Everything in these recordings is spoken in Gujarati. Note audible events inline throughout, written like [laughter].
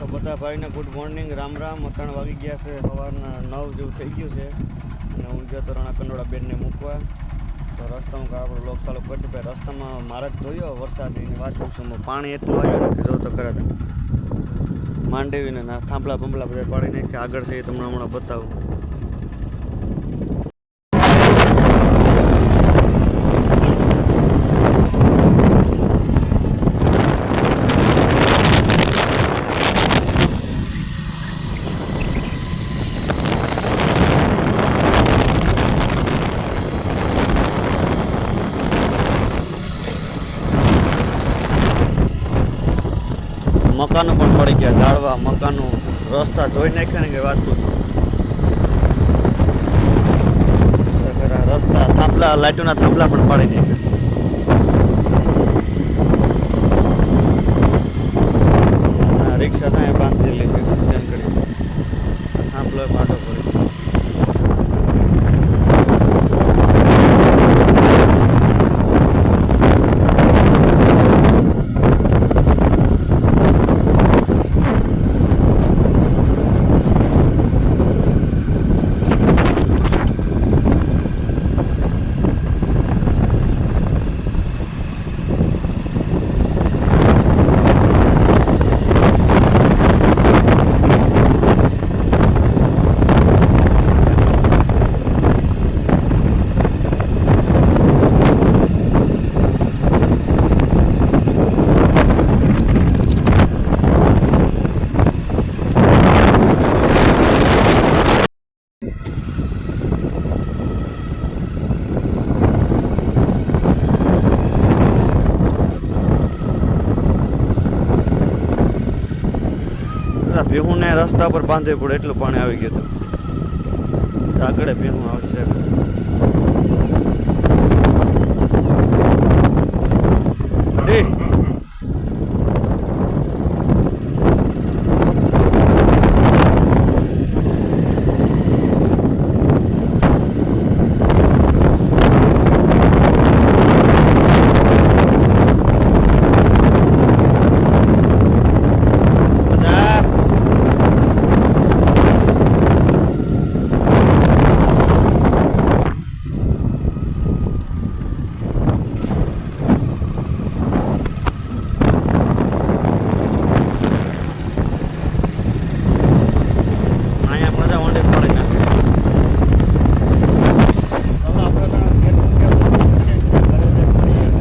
તો બધા ભાઈને ગુડ મોર્નિંગ રામ રામ. અત્યારે વાગી ગયા છે સવારના નવ જેવું થઈ ગયું છે. અને હું ગયો તો રણા કંડોળા બેનને મૂકવા. તો રસ્તામાં આપણો લોક ચાલુ કરી દીધો રસ્તામાં મારે જ જોયો વરસાદની વાત કરું છું. પાણી એટલું આવ્યું નથી. જોતો ખરા માંડેવીને થાંભલા બંબલા બધા પાડી નાખ્યા. આગળ છે એ તમને હમણાં બતાવું. મકાનો પણ પડી ગયા, ઝાડવા, મકાનો, રસ્તા ધોઈ નાખ્યા ને કે વાત રસ્તા થાંભલા લાઈટોના થાંભલા પણ પાડી નાખ્યા આ રિક્ષા ત્યાં બાંધેલી છે સેન કરી થાંભલો પાટો પડી પેલા ભેહુંને રસ્તા પર બાંધે પડે એટલું પાણી આવી ગયું હતું. આગળ ભેહું આવશે એ બધા અહીંયા બધા ઓંડે પાડી નાખે હવે આપણે તો ઘેર ઊંઘ્યા છે, ઘરે જઈને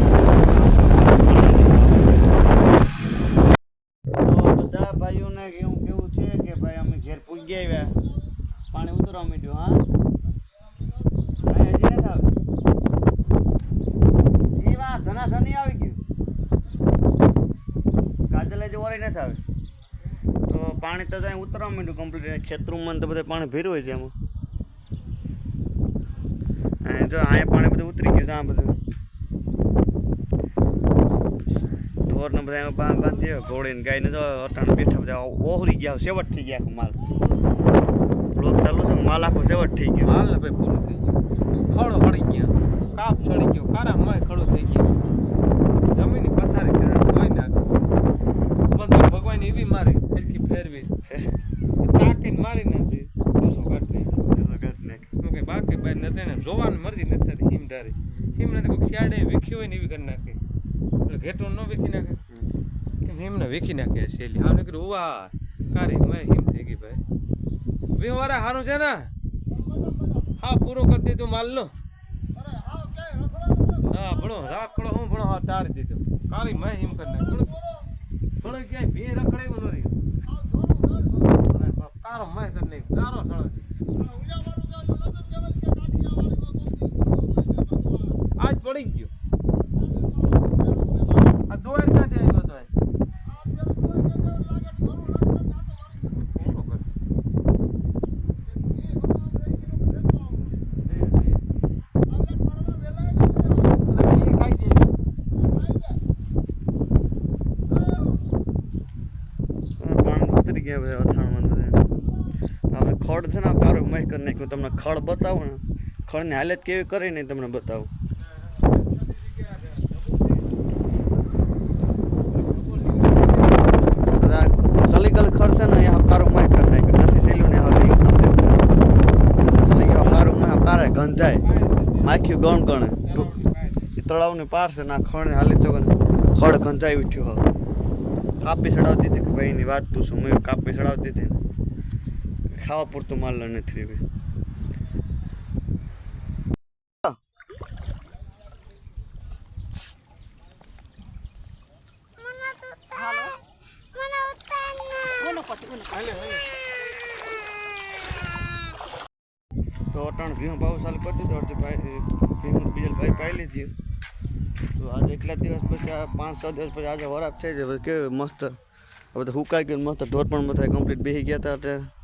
તો બધા ભાઈઓને કેવું કેવું છે કે ભાઈ અમે ઘેર પૂગી આવ્યા પાણી ઉતરવા માંડ્યું હા નહીં હજી નથી આવ્યું એ વા ધના ધની આવી ગયું કાજલ હજી ઓરી નથી આવી તો પાણી તો ત્યાં ઉતરવા માંડ્યું કમ્પ્લીટ ખેતરૂમાં તો બધે પાણી ભેર્યું હોય છે એમાં. જો અહીંયા પાણી બધું ઉતરી ગયું છે, આ બધું. ઢોરને બધા એમાં બાંધ બાંધી ઘોડીને ગાયને જો અટાણે બેઠા બધા ઓહરી ગયા, સેવટ થઈ ગયા માલ. લોક ચાલુ છે, માલ આખો સેવટ થઈ ગયો. માલ ભાઈ પૂરું થઈ ગયું. ખડો હળી ગયા. કાપ સડી ગયો. કારા મય ખડો થઈ ગયો જમીનની પથારી ફેરવી ધોઈ નાખ બંધ ભગવાન એવી ફેરકી ફેરવી? તાકીને મારી નાખી પૂછો કાઢી નાખી કે બાકી ભાઈ નથી ને જોવાની મરજી નથી થતી હિમ ડારી હિમ નથી કોઈ શિયાળે વીખી હોય ને એવી કરી નાખે. એટલે ઘેટો ન વીખી નાખે. કેમ હિમને વીખી નાખે શેલી. હા નીકળી ઉવા કારી મેં હિમ થઈ ગઈ ભાઈ. વ્યવહારા સારું છે ને? હા પૂરો કરી દીધો માલ લો હા ભણો રાખડો હું ભણો હા તારી દીધો. કાળી મેં હિમ કરી નાખ. ભણો ક્યાંય ભી રખડાયું ન રહ્યું અને બાપ કારો મેં કરી નાખ કારો સળો આજ પડી ગયો. આ દોયર ક્યાંથી આવ્યો તો ખળ છે ને કારો મહી કરી નાખ્યું. તમને ખળ બતાવું ને ખળની હાલત કેવી કરી નહીં તમને બતાવું. સલીગલ ખડ છે ને, એ કારો મહી નથી સેલ્યું ને હવે સમજે સલીગલ કારો મહી કારે ગંધાય. માખ્યું ગણ ગણે. તળાવની પાર છે ના ખડની હાલત જો ખડ ગંધાઈ ઉઠ્યું હવે. કાપી ચડાવતી હતી કે ભાઈની વાત તું શું મેં કાપી ચડાવતી હતી ને. ખાવા પૂરતું માલ નથી ભાઈ તો અટાણ ભીમ ભાવ ચાલુ કરી દીધો. અડધી ભાઈ બીજલ ભાઈ પાઈ લીધી. તો આજે એટલા દિવસ પછી આ પાંચ છ દિવસ પછી આજે વરાપ થઈ જાય. પછી મસ્ત હવે તો હુકાઈ ગયું મસ્ત ઢોર પણ બધા કમ્પ્લીટ બેસી ગયા હતા અત્યારે.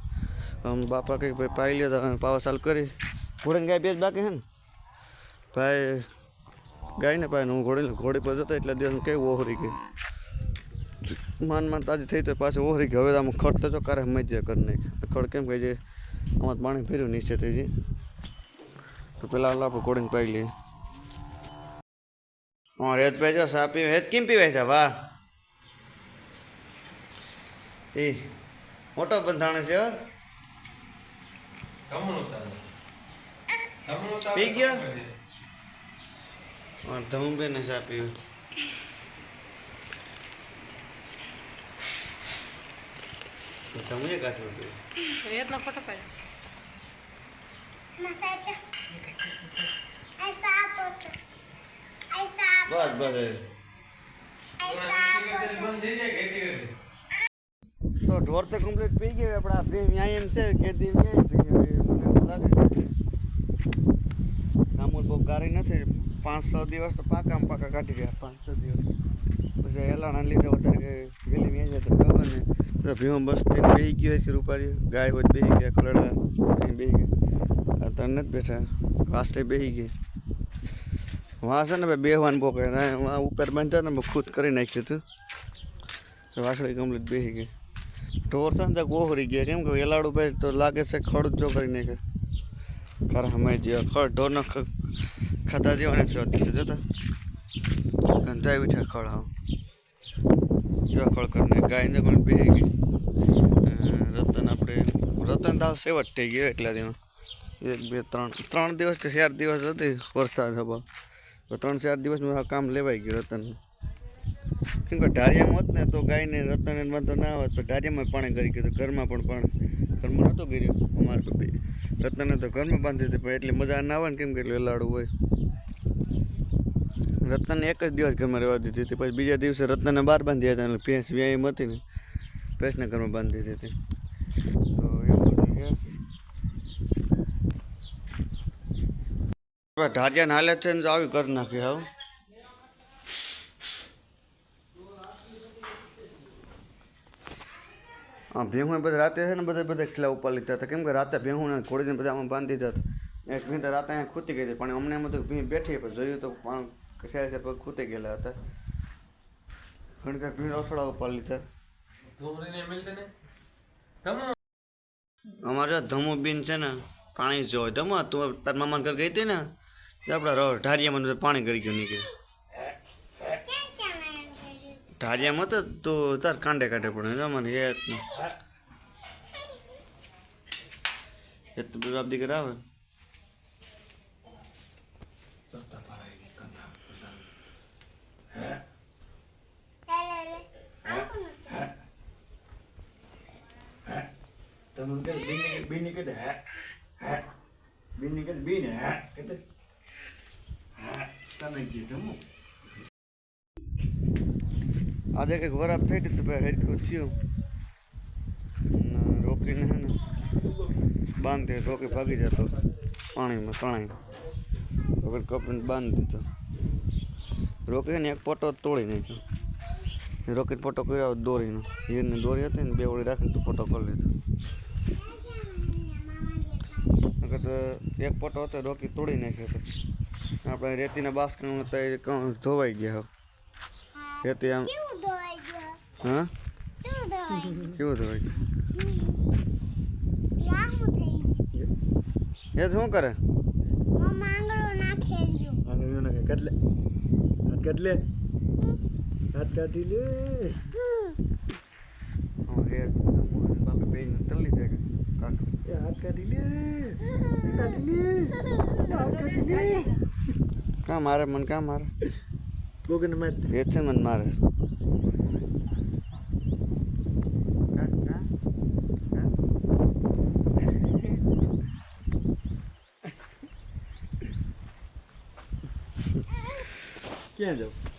બાપા કંઈક ભાઈ પાઈ લેતા પાવા સાલ કરી. ઘોડીને ગાય બે બાકી છે ને? ભાઈ ગાય ને પાય હું ઘોડી ઘોડી પર જતો એટલા દિવસ કઈ ઓહરી ગઈ માન માન તાજી થઈ તો પાછું ઓહરી ગઈ. હવે તો આમ ખડ તો ચોકારે મજા કરી નહીં ખડ કેમ કહે છે આમાં પાણી ફેર્યું નીચે થઈ જાય. તો પેલા હાલ ઘોડીને પાઈ લઈએ. હા, રેત ભાઈ જો સા પીવે. હેત કેમ પીવાય છે? વાહ. તે મોટો બંધાણ છે જમણું પી ગયા? અડધું બેને ચા પીવું બસ બસ તો ઢોર તો કમ્પ્લીટ પી ગયો આપણા ફ્રેમ અહીંયા એમ છે કે દી લાગે. કામુલ બહુ ગારી નથી. પાંચ છ દિવસ તો પાકા પાકા કાઢી ગયા પાંચ છ દિવસ. પછી એલાણા લીધે વધારે કે વેલી મેં જાય તો ખબર ને તો ભીમ બસ થઈને બેસી ગયો હોય કે રૂપારી ગાય હોય તો બેસી ગયા ખલડા અહીં બેસી ગયા. આ તને નથી બેઠા. વાસ્તે બેસી ગઈ વાં છે ને ભાઈ બેહવાન બહુ કહે વાં ઉપર બાંધતા ને મેં ખુદ કરી નાખ્યું હતું. તો વાસળી કમ્પ્લીટ બેસી ગઈ. ઢોર છે ને ત્યાં ઓહરી ગયા. કેમ કે એલાડું ભાઈ તો લાગે છે ખડ જો કરી નાખે. ખરા હમાય જેવા ખડ ઢોરનો ખ- ખાધા જેવા નથી હોતી જતા ગંધાઈ ઉઠ્યા ખડ હા જેવા ખડ કરી નાખે ગાયને પણ બેસી ગઈ. રતન આપણે, રતન તાવ સેવટ થઈ ગયો એટલા દિવસ. એક, બે, ત્રણ ત્રણ દિવસ કે ચાર દિવસ હતી વરસાદ હવા. ત્રણ, ચાર દિવસમાં આ કામ લેવાઈ ગયું રતન કેમ કે ઢારિયામાં હોત ને તો ગાયને રતન વાંધો ના હોત, પણ ઢારિયામાં પાણી કરી ગયું ઘરમાં પણ પાણી. ઘરમાં નહોતો કર્યું અમારે તો રતનને તો ઘરમાં બાંધી હતી, પણ એટલી મજા ના આવે ને કેમ કે એટલું લાડુ હોય. રત્નને એક જ દિવસ ઘરમાં રહેવા દીધી હતી, પછી બીજા દિવસે રત્નને બહાર બાંધી હતા એટલે ભેંસ વ્યાયામ હતી ને, ભેંસને ઘરમાં બાંધી દીધી હતી. ઢારિયાને હાલે છે ને આવી કરી નાખી, હાવ. ભેહું બધા રાતે છે ને બધા બધા ખીલા ઉપર લીધા હતા. કેમ કે રાતે ભેહું ને ઘોડીને બધા આમાં બાંધી દીધા હતા. એક ભીં તો રાતે અહીંયા ખૂતી ગઈ હતી પણ અમને એમ હતું ભીં બેઠી પણ જોયું તો પણ શેર શેર પર ખૂતી ગયેલા હતા. ઘણી ભીણ રસોડા ઉપર લીધા. અમારે ધમુ બીન છે ને પાણી જોઈ ધમુ તું તાર મામાન ઘર ગઈ હતી ને આપણા ઢારિયામાં બધું પાણી કરી ગયું નીકળે ઢારિયામાં તો તું તાર કાંડે કાંડે પડે મને એ એ તો બાપ દીકરા આવે તમે બીની કે હે હે બીની કે બીને હે કે હે તમે કીધું આજે કંઈક વરાપ થઈ હતી તો ભાઈ હરખું થયું રોકીને હે ને બાંધી રોકી ભાગી જતો પાણીમાં તણાઈ વગર કપીને બાંધી દીધો રોકીને એક પોટો તોડી નાખ્યો રોકીને પોટો કર્યો દોરીનો હીરની દોરી હતી ને બે ઓળી રાખીને તો પોટો કરી લીધો તો એક પોટો હતો રોકી તોડી નાખ્યો આપણે રેતીના બાસ્કણ હતા ધોવાઈ ગયા હવે. રેતી આમ હા? કેવું ધોવાઈ ગયું. એ શું કરે? કેટલે. હાથ કેટલે. હાથ કાઢી લે. બાપે બેન તલ્લી દે કાક એ હાથ કાઢી લે. કાઢી લે. હાથ કાઢી લે. [laughs] કાં મારે? મને કાં મારે? ગોગને મારી ને મને મારે? ક્યાં જાવ